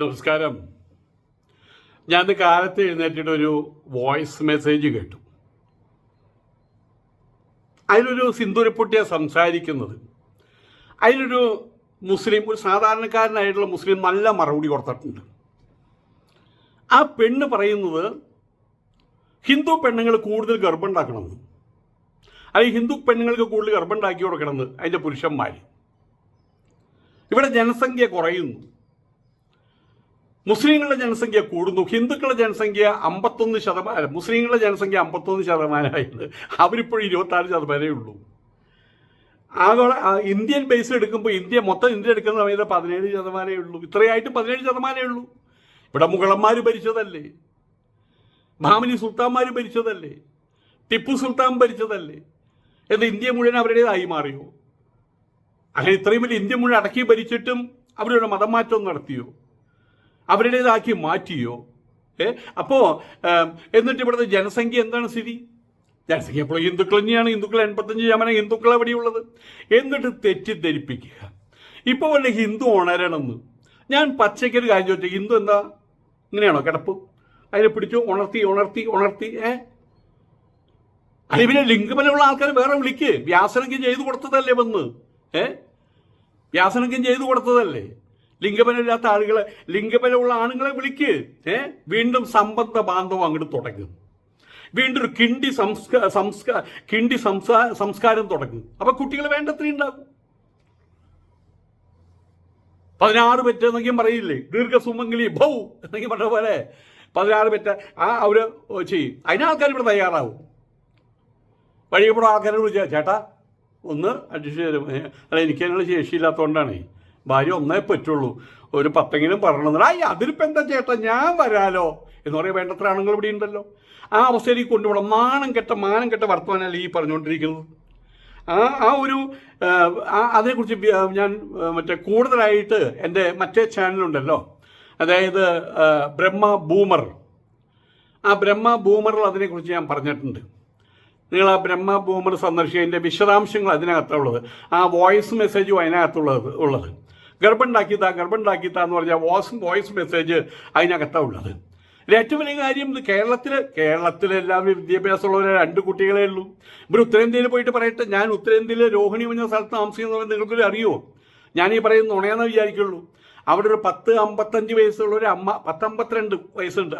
നമസ്കാരം. ഞാൻ കാലത്ത് എഴുന്നേറ്റിട്ട് ഒരു വോയിസ് മെസ്സേജ് കേട്ടു. അതിലൊരു സിന്ദൂരപ്പൊട്ടിയ സംസാരിക്കുന്നത്. അതിലൊരു മുസ്ലിം ഒരു സാധാരണക്കാരനായിട്ടുള്ള മുസ്ലിം നല്ല മറുപടി കൊടുത്തിട്ടുണ്ട്. ആ പെണ്ണ് പറയുന്നത് ഹിന്ദു പെണ്ണുങ്ങൾ കൂടുതൽ ഗർഭമുണ്ടാക്കണമെന്ന്. അല്ലെങ്കിൽ ഹിന്ദു പെണ്ണുങ്ങൾക്ക് കൂടുതൽ ഗർഭമുണ്ടാക്കി കൊടുക്കണമെന്ന് അതിന്റെ പുരുഷന്മാർ ഇവിടെ ജനസംഖ്യ കുറയുന്നു. മുസ്ലിങ്ങളുടെ ജനസംഖ്യ കൂടുന്നു. ഹിന്ദുക്കളുടെ ജനസംഖ്യ അമ്പത്തൊന്ന് ശതമാനം മുസ്ലിങ്ങളുടെ ജനസംഖ്യ അമ്പത്തൊന്ന് ശതമാനമായത് അവരിപ്പോഴും ഇരുപത്താറ് ശതമാനമേ ഉള്ളൂ. ആഗോള ഇന്ത്യൻ ബേസ് എടുക്കുമ്പോൾ ഇന്ത്യ മൊത്തം ഇന്ത്യ എടുക്കുന്ന സമയത്ത് പതിനേഴ് ശതമാനമേ ഉള്ളൂ. ഇത്രയായിട്ട് പതിനേഴ് ശതമാനമേ ഉള്ളൂ. ഇവിടെ മുഗളന്മാർ ഭരിച്ചതല്ലേ? ഭാമിനി സുൽത്താൻമാർ ഭരിച്ചതല്ലേ? ടിപ്പു സുൽത്താൻ ഭരിച്ചതല്ലേ? എന്ന് ഇന്ത്യ മുഴുവൻ അവരുടേതായി മാറിയോ? അങ്ങനെ ഇത്രയും വലിയ ഇന്ത്യ മുഴുവൻ അടക്കി ഭരിച്ചിട്ടും അവരുടെ മതം മാറ്റം നടത്തിയോ? അവരുടേതാക്കി മാറ്റിയോ? ഏ? അപ്പോൾ എന്നിട്ട് ഇവിടുത്തെ ജനസംഖ്യ എന്താണ് സ്ഥിതി? ജനസംഖ്യ എപ്പോഴും ഹിന്ദുക്കൾ തന്നെയാണ്. ഹിന്ദുക്കൾ എൺപത്തഞ്ച് ശതമാനം ഹിന്ദുക്കൾ എവിടെയുള്ളത് എന്നിട്ട് തെറ്റിദ്ധരിപ്പിക്കുക. ഇപ്പോൾ വല്ല ഹിന്ദു ഉണരണമെന്ന്. ഞാൻ പച്ചയ്ക്കൊരു കാര്യം ചോദിച്ചു. ഹിന്ദു എന്താ? ഇങ്ങനെയാണോ കിടപ്പ്? അതിനെ പിടിച്ചു ഉണർത്തി ഉണർത്തി ഉണർത്തി ഏ? അല്ലെ പിന്നെ ലിംഗബലമുള്ള ആൾക്കാർ വേറെ വിളിക്ക്. വ്യാസനജ്ഞം ചെയ്തു കൊടുത്തതല്ലേ വന്ന്? ഏ? വ്യാസനജ്ഞം ചെയ്തു കൊടുത്തതല്ലേ? ലിംഗബലമില്ലാത്ത ആളുകളെ ലിംഗബലമുള്ള ആണുങ്ങളെ വിളിക്ക്. ഏ? വീണ്ടും സമ്പത്ത ബാന്ധവം അങ്ങോട്ട് തുടങ്ങും. വീണ്ടും ഒരു കിണ്ടി സംസ്കാ സംസ്കാ കിണ്ടി സംസാ സംസ്കാരം തുടങ്ങും. അപ്പൊ കുട്ടികൾ വേണ്ടത്ര ഉണ്ടാകും പതിനാറ് പെറ്റെന്നെങ്കിലും പറയില്ലേ? ദീർഘസുമംഗലി ഭൗ എന്നൊക്കെ പറഞ്ഞ പോലെ. പതിനാറ് പെറ്റ ആ അവർ ചെയ്യും. അതിന് ആൾക്കാർ ഇവിടെ തയ്യാറാവും. വഴിയപ്പോൾ ആൾക്കാരെ വിളിച്ചാൽ ചേട്ടാ ഒന്ന് അഡ്ജസ്റ്റ് ചെയ്ത് അല്ല എനിക്ക് അതിനുള്ള ശേഷിയില്ലാത്തതുകൊണ്ടാണേ ഭാര്യ ഒന്നേ പറ്റുള്ളൂ. ഒരു പത്തെങ്കിലും പറയണമെന്ന് അയ്യ അതിലിപ്പോൾ എന്താ ചേട്ടാ ഞാൻ വരാലോ? എന്ന് പറയാൻ വേണ്ടത്ര ആണുങ്ങൾ ഇവിടെ ഉണ്ടല്ലോ. ആ അവസ്ഥയിലേക്ക് കൊണ്ടുപോകണം. മാനം കെട്ട മാനം കെട്ട വർത്തമാനമല്ല ഈ പറഞ്ഞുകൊണ്ടിരിക്കുന്നത്. ആ ആ ഒരു അതിനെക്കുറിച്ച് ഞാൻ മറ്റേ കൂടുതലായിട്ട് എന്റെ മറ്റേ ചാനലുണ്ടല്ലോ. അതായത് ബ്രഹ്മ ബൂമർ. ആ ബ്രഹ്മ ബൂമറിൽ അതിനെക്കുറിച്ച് ഞാൻ പറഞ്ഞിട്ടുണ്ട്. നിങ്ങൾ ആ ബ്രഹ്മ ബൂമർ സന്ദർശിച്ചതിന്റെ വിശദാംശങ്ങൾ അതിനകത്തുള്ളത്. ആ വോയിസ് മെസ്സേജും അതിനകത്തുള്ളത് ഉള്ളത്. ഗർഭമുണ്ടാക്കിത്താ ഗർഭമുണ്ടാക്കിത്താ എന്ന് പറഞ്ഞാൽ വോയിസ് വോയിസ് മെസ്സേജ് അതിനകത്താണ് ഉള്ളത്. ഏറ്റവും വലിയ കാര്യം ഇത് കേരളത്തിൽ കേരളത്തിലെല്ലാം വിദ്യാഭ്യാസമുള്ളവരെ രണ്ട് കുട്ടികളേ ഉള്ളൂ. ഇവർ ഉത്തരേന്ത്യയിൽ പോയിട്ട് പറയട്ടെ ഞാൻ ഉത്തരേന്ത്യയിലെ രോഹിണി എന്ന സ്ഥലത്ത് താമസിക്കുന്നവർ നിങ്ങൾക്കൊരു അറിയുമോ ഞാൻ ഈ പറയുന്ന നുണയെന്ന് വിചാരിക്കുള്ളൂ. അവിടെ ഒരു പത്ത് അമ്പത്തഞ്ച് വയസ്സുള്ള ഒരു അമ്മ പത്തമ്പത്തിരണ്ട് വയസ്സുണ്ട്.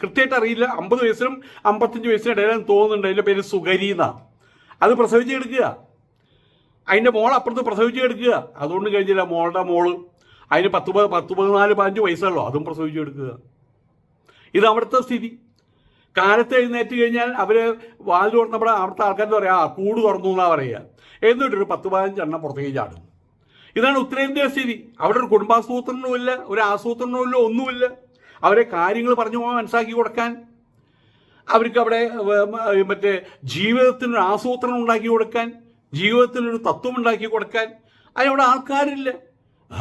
കൃത്യമായിട്ട് അറിയില്ല അമ്പത് വയസ്സിനും അമ്പത്തഞ്ച് വയസ്സിനും ഇടയിലും തോന്നുന്നുണ്ട്. അതിന്റെ പേര് സുഗരീന അത് പ്രസവിച്ച് എടുക്കുക അതിന്റെ മോൾ അപ്പുറത്ത് പ്രസവിച്ച് കിടക്കുക. അതുകൊണ്ട് കഴിഞ്ഞില്ല മോളുടെ മോൾ. അതിന് പത്ത് പത്ത് പതിനാല് പതിനഞ്ച് വയസ്സുള്ളൂ. അതും പ്രസവിച്ച് കിടക്കുക. ഇത് അവിടുത്തെ സ്ഥിതി. കാലത്ത് എഴുന്നേറ്റ് കഴിഞ്ഞാൽ അവർ വാതിൽ തുറന്നപ്പോൾ അവിടുത്തെ ആൾക്കാർ പറയാം ആ കൂട് തുറന്നു എന്നാ പറയുക. എന്നിട്ടൊരു പത്ത് പതിനഞ്ച് എണ്ണം പുറത്തേക്ക് ചാടും. ഇതാണ് ഉത്തരേന്ത്യ സ്ഥിതി. അവിടെ ഒരു കുടുംബാസൂത്രണവും ഇല്ല ഒരു ആസൂത്രണവും ഇല്ല ഒന്നുമില്ല. അവരെ കാര്യങ്ങൾ പറഞ്ഞു പോകാൻ മനസ്സിലാക്കി കൊടുക്കാൻ. അവർക്ക് അവിടെ മറ്റേ ജീവിതത്തിനൊരു ആസൂത്രണം ഉണ്ടാക്കി കൊടുക്കാൻ. ജീവിതത്തിനൊരു തത്വം ഉണ്ടാക്കി കൊടുക്കാൻ അതിനവിടെ ആൾക്കാരില്ല.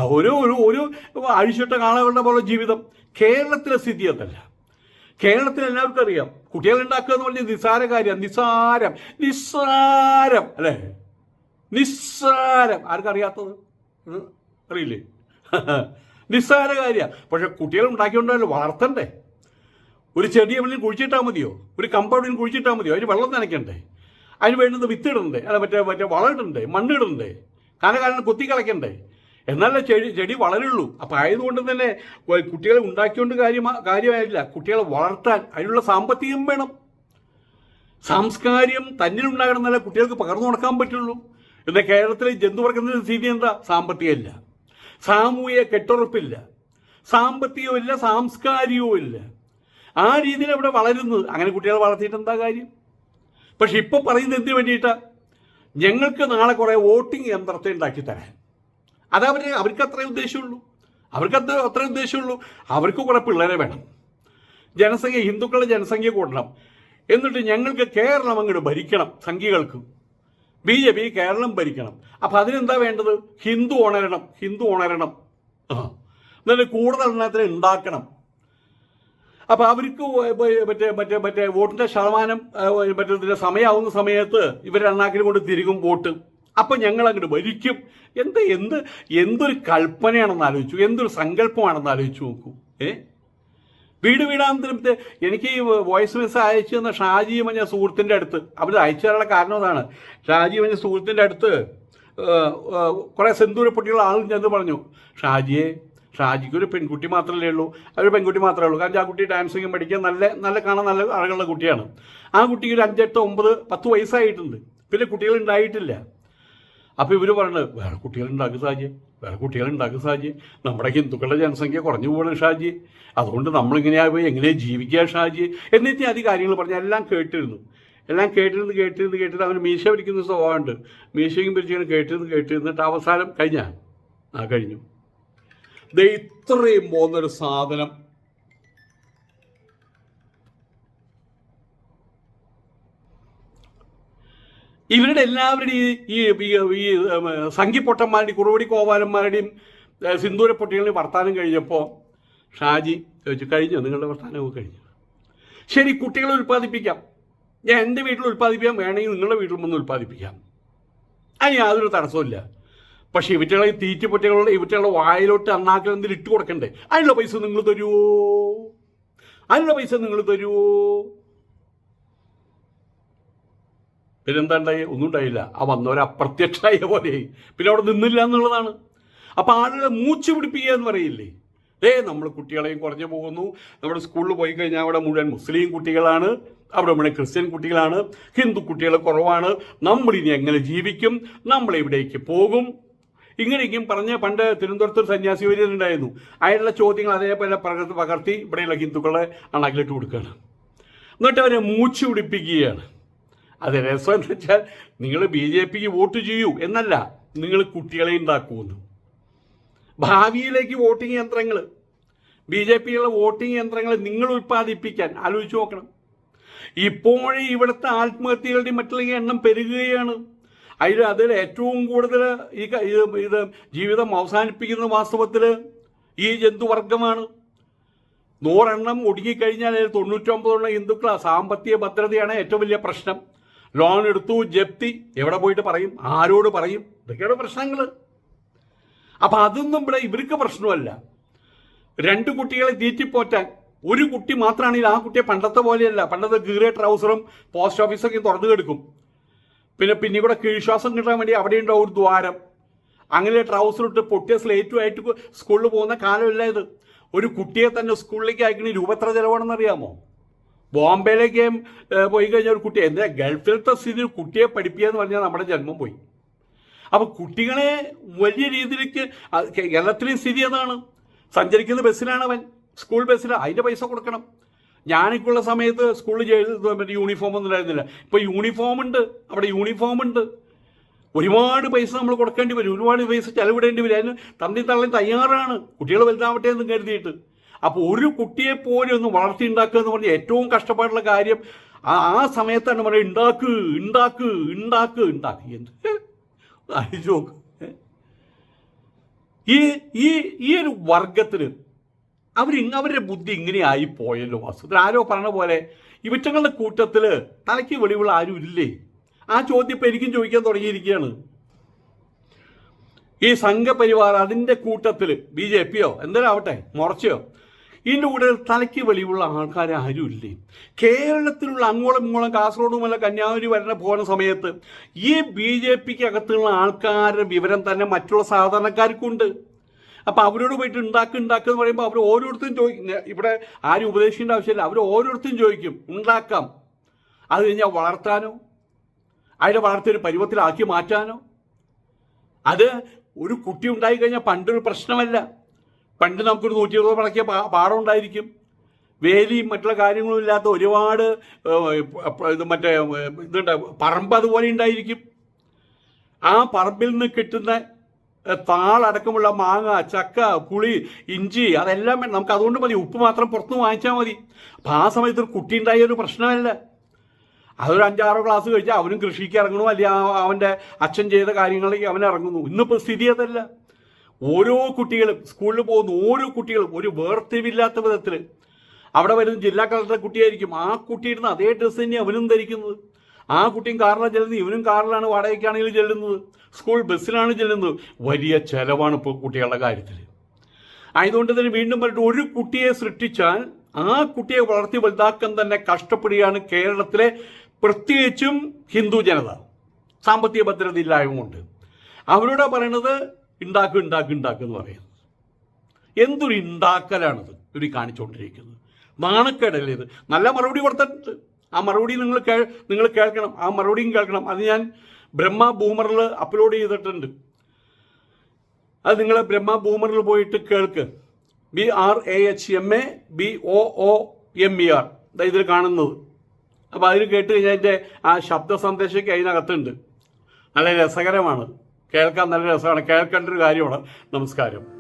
ഒരു ഒരു ഒരു അഴിച്ചിട്ട കാളകളുടെ പോലെ ജീവിതം കേരളത്തിലെ സ്ഥിതി അതല്ല. കേരളത്തിൽ എല്ലാവർക്കും അറിയാം. കുട്ടികൾ ഉണ്ടാക്കുക എന്ന് പറഞ്ഞാൽ നിസ്സാര കാര്യം. നിസ്സാരം. നിസ്സാരം. അല്ലേ? നിസ്സാരം. ആർക്കറിയാത്തത് അറിയില്ലേ? നിസ്സാര കാര്യമാണ് പക്ഷെ കുട്ടികൾ ഉണ്ടാക്കിക്കൊണ്ടല്ലോ വളർത്തണ്ടേ? ഒരു ചെടി എവിടെയും കുഴിച്ചിട്ടാൽ മതിയോ? ഒരു കമ്പൗണ്ടിൽ കുഴിച്ചിട്ടാൽ മതിയോ? അതിന് വെള്ളം നനയ്ക്കണ്ടേ? അതിന് വേണ്ടുന്ന വിത്തിടണ്ടേ അല്ല മറ്റേ മറ്റേ വളമിടണ്ടേ മണ്ണിടണ്ടേ കാലകാലം കൊത്തി കളയ്ക്കണ്ടേ. എന്നാലേ ചെടി ചെടി വളരുള്ളൂ. അപ്പം ആയതുകൊണ്ട് തന്നെ കുട്ടികളെ ഉണ്ടാക്കിക്കൊണ്ട് കാര്യമാ കാര്യമായില്ല കുട്ടികളെ വളർത്താൻ അതിനുള്ള സാമ്പത്തികം വേണം. സാംസ്കാരികം തന്നിലുണ്ടാകണമെന്നല്ല കുട്ടികൾക്ക് പകർന്നു കൊടുക്കാൻ പറ്റുള്ളൂ. എന്നാൽ കേരളത്തിലെ ജന്തുവർഗത്തിന്റെ സ്ഥിതി എന്താ? സാമ്പത്തികമില്ല. സാമൂഹിക കെട്ടുറപ്പില്ല. സാമ്പത്തികവും ഇല്ല സാംസ്കാരികവും ഇല്ല ആ രീതിയിൽ അവിടെ വളരുന്നത്. അങ്ങനെ കുട്ടികളെ വളർത്തിയിട്ട് എന്താ കാര്യം? പക്ഷെ ഇപ്പോൾ പറയുന്നത് എന്തിനു വേണ്ടിയിട്ടാ? ഞങ്ങൾക്ക് നാളെ കുറേ വോട്ടിംഗ് യന്ത്രത്തെ ഉണ്ടാക്കി തരാൻ. അതവർ അവർക്ക് അത്രേ ഉദ്ദേശമുള്ളൂ. അവർക്ക് അത്ര അത്രേ ഉദ്ദേശമുള്ളൂ. അവർക്ക് കുറേ പിള്ളേരെ വേണം. ജനസംഖ്യ ഹിന്ദുക്കളുടെ ജനസംഖ്യ കൂട്ടണം എന്നിട്ട് ഞങ്ങൾക്ക് കേരളം അങ്ങോട്ട് ഭരിക്കണം സംഖ്യകൾക്ക് ബി ജെ പി കേരളം ഭരിക്കണം. അപ്പം അതിനെന്താ വേണ്ടത്? ഹിന്ദു ഉണരണം ഹിന്ദു ഉണരണം എന്നിട്ട് കൂടുതൽ എണ്ണത്തിന് ഉണ്ടാക്കണം. അപ്പോൾ അവർക്ക് മറ്റേ മറ്റേ മറ്റേ വോട്ടിന്റെ ശതമാനം മറ്റേ സമയാവുന്ന സമയത്ത് ഇവർ എണ്ണാക്കിൽ കൊണ്ട് തിരികും വോട്ട്. അപ്പം ഞങ്ങൾ അങ്ങോട്ട് ഭരിക്കും. എന്ത് എന്ത് എന്തൊരു കൽപ്പനയാണെന്ന് ആലോചിച്ചു. എന്തൊരു സങ്കല്പമാണെന്ന് ആലോചിച്ചു നോക്കൂ. ഏ? വീട് വീടാന്തരത്തെ എനിക്ക് ഈ വോയിസ് മെസ്സേജ് അയച്ചു തന്ന ഷാജി മഞ്ഞ സുഹൃത്തിന്റെ അടുത്ത് അവർ അയച്ചു തരാനുള്ള കാരണം അതാണ്. ഷാജി മഞ്ഞ സുഹൃത്തിന്റെ അടുത്ത് കുറേ സെന്തൂര പൊട്ടിയുള്ള ആളും ചെന്ന് പറഞ്ഞു. ഷാജിയെ ഷാജിക്ക് ഒരു പെൺകുട്ടി മാത്രമല്ലേ ഉള്ളൂ. അതൊരു പെൺകുട്ടി മാത്രമേ ഉള്ളൂ. കാരണം ആ കുട്ടി ഡാൻസിങ് പഠിക്കാൻ നല്ല നല്ല കാണാൻ നല്ല അഴകുള്ള കുട്ടിയാണ്. ആ കുട്ടിക്ക് ഒരു അഞ്ചെട്ട് ഒമ്പത് പത്ത് വയസ്സായിട്ടുണ്ട്. പിന്നെ കുട്ടികൾ ഉണ്ടായിട്ടില്ല. അപ്പോൾ ഇവർ പറയുന്നത് വേറെ കുട്ടികൾ ഉണ്ടാക്കും സാജി വേറെ കുട്ടികൾ ഉണ്ടാക്കും സാജി നമ്മുടെ ഹിന്ദുക്കളുടെ ജനസംഖ്യ കുറഞ്ഞു പോകണം ഷാജി. അതുകൊണ്ട് നമ്മളിങ്ങനെയായി എങ്ങനെ ജീവിക്കുക ഷാജി? എന്നിട്ട് അതി കാര്യങ്ങൾ പറഞ്ഞ്. എല്ലാം കേട്ടിരുന്നു. എല്ലാം കേട്ടിരുന്ന് കേട്ടിരുന്ന് കേട്ടിരുന്ന് അവന് മീശ പിടിക്കുന്ന സ്വഭാവമുണ്ട്. മീശയും പിടിച്ചിങ്ങനെ കേട്ടിരുന്ന് കേട്ടിരുന്നിട്ട് അവസാനം കഴിഞ്ഞ? ആ കഴിഞ്ഞു. ദേ ഇത്രയും പോകുന്നൊരു സാധനം. ഇവരുടെ എല്ലാവരുടെയും ഈ ഈ സംഘിപ്പൊട്ടന്മാരുടെയും കുറുവടി കോവാലന്മാരുടെയും സിന്ദൂര വർത്താനം കഴിഞ്ഞപ്പോൾ ഷാജി ചോദിച്ചു കഴിഞ്ഞോ? നിങ്ങളുടെ വർത്താനമൊക്കെ കഴിഞ്ഞു? ശരി കുട്ടികളെ ഉൽപ്പാദിപ്പിക്കാം. ഞാൻ എന്റെ വീട്ടിൽ ഉൽപ്പാദിപ്പിക്കാം. വേണമെങ്കിൽ നിങ്ങളുടെ വീട്ടിൽ വന്ന് ഉൽപ്പാദിപ്പിക്കാം. അതിന് യാതൊരു തടസ്സമില്ല പക്ഷേ ഇവറ്റകളെ ഈ തീറ്റുപൊട്ടികളുടെ ഇവറ്റകളുടെ വായിലോട്ട് അണ്ണാക്കിൽ എന്തെങ്കിലും ഇട്ട് കൊടുക്കണ്ടേ? അതിനുള്ള പൈസ നിങ്ങൾ തരുമോ അതിനുള്ള പൈസ നിങ്ങൾ തരുമോ പിന്നെന്താ ഉണ്ടായി? ഒന്നും ഉണ്ടായില്ല. ആ വന്നൊരു അപ്രത്യക്ഷമായ പോലെ പിന്നെ അവിടെ നിന്നില്ല എന്നുള്ളതാണ്. അപ്പം ആളുകളെ മൂച്ച് പിടിപ്പിക്കുക എന്ന് പറയില്ലേ? ഏ നമ്മൾ കുട്ടികളെയും കുറഞ്ഞു പോകുന്നു. നമ്മുടെ സ്കൂളിൽ പോയി കഴിഞ്ഞാൽ അവിടെ മുഴുവൻ മുസ്ലിം കുട്ടികളാണ്. അവിടെ മുഴുവൻ ക്രിസ്ത്യൻ കുട്ടികളാണ്. ഹിന്ദു കുട്ടികൾ കുറവാണ്. നമ്മളിനി എങ്ങനെ ജീവിക്കും? നമ്മൾ എവിടേക്ക് പോകും? ഇങ്ങനെയൊക്കെയും പറഞ്ഞ പണ്ട് തിരുവനന്തപുരത്ത് സന്യാസി സന്യാസി ഉണ്ടായിരുന്നു. അയാളുടെ ചോദ്യങ്ങൾ അതേപോലെ പകർത്തി പകർത്തി ഇവിടെയുള്ള ഹിന്ദുക്കളെ അണക്കിലിട്ട് കൊടുക്കുകയാണ്. എന്നിട്ട് അവരെ മൂച്ചു പിടിപ്പിക്കുകയാണ്. അത് രസം എന്ന് വെച്ചാൽ നിങ്ങൾ ബി ജെ പിക്ക് വോട്ട് ചെയ്യൂ എന്നല്ല നിങ്ങൾ കുട്ടികളെ ഉണ്ടാക്കുമെന്ന്. ഭാവിയിലേക്ക് വോട്ടിംഗ് യന്ത്രങ്ങൾ ബി ജെ പിയുടെ വോട്ടിംഗ് യന്ത്രങ്ങൾ നിങ്ങൾ ഉൽപ്പാദിപ്പിക്കാൻ ആലോചിച്ച് നോക്കണം. ഇപ്പോഴേ ഇവിടുത്തെ ആത്മഹത്യകളുടെയും മറ്റുള്ള എണ്ണം പെരുകുകയാണ്. അതിൽ അതിൽ ഏറ്റവും കൂടുതൽ ഈ ഇത് ജീവിതം അവസാനിപ്പിക്കുന്ന വാസ്തവത്തിൽ ഈ ജന്തുവർഗമാണ് നൂറെണ്ണം ഒടുങ്ങിക്കഴിഞ്ഞാൽ അതിൽ തൊണ്ണൂറ്റൊമ്പതെണ്ണം ഹിന്ദുക്കൾ സാമ്പത്തിക ഭദ്രതയാണ് ഏറ്റവും വലിയ പ്രശ്നം. ലോൺ എടുത്തു ജപ്തി. എവിടെ പോയിട്ട് പറയും? ആരോട് പറയും? ഇതൊക്കെയാണ് പ്രശ്നങ്ങൾ അപ്പം അതൊന്നും ഇവിടെ ഇവർക്ക് പ്രശ്നമല്ല. രണ്ട് കുട്ടികളെ തീറ്റിപ്പോറ്റാൻ ഒരു കുട്ടി മാത്രമാണെങ്കിൽ ആ കുട്ടിയെ പണ്ടത്തെ പോലെയല്ല. പണ്ടത്തെ ഗീറേ ട്രൗസറും പോസ്റ്റ് ഓഫീസൊക്കെ തുറന്നു കിടക്കും. പിന്നെ പിന്നെ കൂടെ കീഴ്ശ്വാസം കിട്ടാൻ വേണ്ടി അവിടെ ഉണ്ടാവും ഒരു ദ്വാരം? അങ്ങനെ ട്രൗസർ ഇട്ട് പൊട്ടിയ സ്ലേറ്റുമായിട്ട് സ്കൂളിൽ പോകുന്ന കാലമല്ല ഇത്. ഒരു കുട്ടിയെ തന്നെ സ്കൂളിലേക്ക് അയക്കണ രൂപ എത്ര ചിലവാണെന്ന് അറിയാമോ? ബോംബെയിലേക്ക് പോയി കഴിഞ്ഞാൽ ഒരു കുട്ടി എന്താ ഗൾഫിലത്തെ സ്ഥിതി? കുട്ടിയെ പഠിപ്പിക്കുക എന്ന് പറഞ്ഞാൽ നമ്മുടെ ജന്മം പോയി. അപ്പോൾ കുട്ടികളെ വലിയ രീതിയിലേക്ക് കേരളത്തിലെയും സ്ഥിതി അതാണ്. സഞ്ചരിക്കുന്ന ബസ്സിലാണ് അവൻ. സ്കൂൾ ബസ്സിലാണ് അതിന്റെ പൈസ കൊടുക്കണം. ഞാനൊക്കെയുള്ള സമയത്ത് സ്കൂളിൽ മറ്റേ യൂണിഫോം ഒന്നും ഉണ്ടായിരുന്നില്ല. ഇപ്പോൾ യൂണിഫോം ഉണ്ട്. അവിടെ യൂണിഫോം ഉണ്ട്. ഒരുപാട് പൈസ നമ്മൾ കൊടുക്കേണ്ടി വരും. ഒരുപാട് പൈസ ചെലവിടേണ്ടി വരും. അതിന് തന്നി തള്ളി തയ്യാറാണ്. കുട്ടികൾ വലുതാവട്ടെ എന്ന് കരുതിയിട്ട്. അപ്പോൾ ഒരു കുട്ടിയെ പോലും ഒന്ന് വളർത്തിയുണ്ടാക്കുക എന്ന് പറഞ്ഞാൽ ഏറ്റവും കഷ്ടപ്പാടുള്ള കാര്യം ആ സമയത്താണ് പറയുക ഉണ്ടാക്ക് ഉണ്ടാക്ക് ഉണ്ടാക്ക് ഉണ്ടാക്ക് എന്ത്? ഈ ഈ ഈ ഒരു വർഗത്തിന് അവർ അവരുടെ ബുദ്ധി ഇങ്ങനെ ആയി പോയല്ലോ വാസ്തുത്തിൽ ആരോ പറഞ്ഞ പോലെ ഇവറ്റങ്ങളുടെ കൂട്ടത്തിൽ തലയ്ക്ക് വെളിവുള്ള ആരും ഇല്ലേ? ആ ചോദ്യം ഇപ്പം എനിക്കും ചോദിക്കാൻ തുടങ്ങിയിരിക്കുകയാണ്. ഈ സംഘപരിവാർ അതിന്റെ കൂട്ടത്തിൽ ബി ജെ പിയോ എന്തേലാവട്ടെ മുറച്ചയോ ഇതിന്റെ കൂടെ തലയ്ക്ക് വെളിവുള്ള ആൾക്കാർ ആരും ഇല്ലേ? കേരളത്തിലുള്ള അങ്ങോളം ഇങ്ങോളം കാസർഗോഡുമല്ല കന്യാകുമരി വരുന്ന പോകുന്ന സമയത്ത് ഈ ബി ജെ പിക്ക് അകത്തുള്ള ആൾക്കാരുടെ വിവരം തന്നെ മറ്റുള്ള സാധാരണക്കാർക്കുണ്ട്. അപ്പോൾ അവരോട് പോയിട്ട് ഉണ്ടാക്കി ഉണ്ടാക്കുക എന്ന് പറയുമ്പോൾ അവർ ഓരോരുത്തരും ചോദിക്കും ഇവിടെ ആരും ഉപദേശിക്കേണ്ട ആവശ്യമില്ല. അവർ ഓരോരുത്തരും ചോദിക്കും ഉണ്ടാക്കാം. അത് കഴിഞ്ഞാൽ വളർത്താനോ? അതിനെ വളർത്തിയൊരു പരുവത്തിലാക്കി മാറ്റാനോ? അത് ഒരു കുട്ടി ഉണ്ടായി കഴിഞ്ഞാൽ പണ്ടൊരു പ്രശ്നമല്ല. പണ്ട് നമുക്കൊരു നൂറ്റി ഇരുപത് പടക്കിയ പാടം ഉണ്ടായിരിക്കും. വേലിയും മറ്റുള്ള കാര്യങ്ങളും ഇല്ലാത്ത ഒരുപാട് ഇത് മറ്റേ ഇതുണ്ട്. പറമ്പ് അതുപോലെ ഉണ്ടായിരിക്കും. ആ പറമ്പിൽ നിന്ന് കിട്ടുന്ന താളടക്കമുള്ള മാങ്ങ ചക്ക പുളി ഇഞ്ചി അതെല്ലാം. നമുക്ക് അതുകൊണ്ട് മതി. ഉപ്പ് മാത്രം പുറത്തുനിന്ന് വാങ്ങിച്ചാൽ മതി. അപ്പം ആ സമയത്ത് ഒരു കുട്ടി ഉണ്ടായ ഒരു പ്രശ്നമല്ല. അതൊരു അഞ്ചാറോ ക്ലാസ് കഴിച്ചാൽ അവനും കൃഷിക്ക് ഇറങ്ങണു. അല്ലെങ്കിൽ അവന്റെ അച്ഛൻ ചെയ്ത കാര്യങ്ങളിലേക്ക് അവൻ ഇറങ്ങുന്നു. ഇന്നിപ്പോൾ സ്ഥിതി അതല്ല. ഓരോ കുട്ടികളും സ്കൂളിൽ പോകുന്ന ഓരോ കുട്ടികളും ഒരു വേർതിരിവില്ലാത്ത വിധത്തിൽ അവിടെ വരുന്ന ജില്ലാ കളക്ടറുടെ കുട്ടിയായിരിക്കും. ആ കുട്ടിയിടുന്ന അതേ ഡ്രസ്സ് തന്നെ അവനും ധരിക്കുന്നത്. ആ കുട്ടിയും കാറിലാണ് ചെല്ലുന്നത് ഇവനും കാറിലാണ് വാടകയ്ക്കാണെങ്കിലും ചെല്ലുന്നത് സ്കൂൾ ബസ്സിലാണ് ചെല്ലുന്നത്. വലിയ ചെലവാണ് ഇപ്പോൾ കുട്ടികളുടെ കാര്യത്തിൽ ആയതുകൊണ്ട് തന്നെ വീണ്ടും പറഞ്ഞിട്ട് ഒരു കുട്ടിയെ സൃഷ്ടിച്ചാൽ ആ കുട്ടിയെ വളർത്തി വലുതാക്കാൻ തന്നെ കഷ്ടപ്പെടുകയാണ് കേരളത്തിലെ പ്രത്യേകിച്ചും ഹിന്ദു ജനത. സാമ്പത്തിക ഭദ്രത ഇല്ലായ്മ കൊണ്ട് അവരോട് പറയണത് ഉണ്ടാക്കും ഉണ്ടാക്കും ഉണ്ടാക്കും എന്ന് പറയുന്നത്. എന്തൊരു ഉണ്ടാക്കലാണിത് ഇവർ കാണിച്ചുകൊണ്ടിരിക്കുന്നത് നാണക്കേടല്ലേ ഇത്? നല്ല മറുപടി കൊടുത്തിട്ടുണ്ട്. ആ മറുപടി നിങ്ങൾ നിങ്ങൾ കേൾക്കണം. ആ മറുപടിയും കേൾക്കണം. അത് ഞാൻ ബ്രഹ്മ ബൂമറിൽ അപ്ലോഡ് ചെയ്തിട്ടുണ്ട്. അത് നിങ്ങൾ ബ്രഹ്മ ബൂമറിൽ പോയിട്ട് കേൾക്ക്. B R A H M A B O O M E R ഇതിൽ കാണുന്നത്. അപ്പോൾ അതിൽ കേട്ട് കഴിഞ്ഞാൽ അതിന്റെ ആ ശബ്ദ സന്ദേശമൊക്കെ അതിനകത്തുണ്ട്. നല്ല രസകരമാണ്. കേൾക്കാൻ നല്ല രസമാണ്. കേൾക്കേണ്ട ഒരു കാര്യമാണ്. നമസ്കാരം.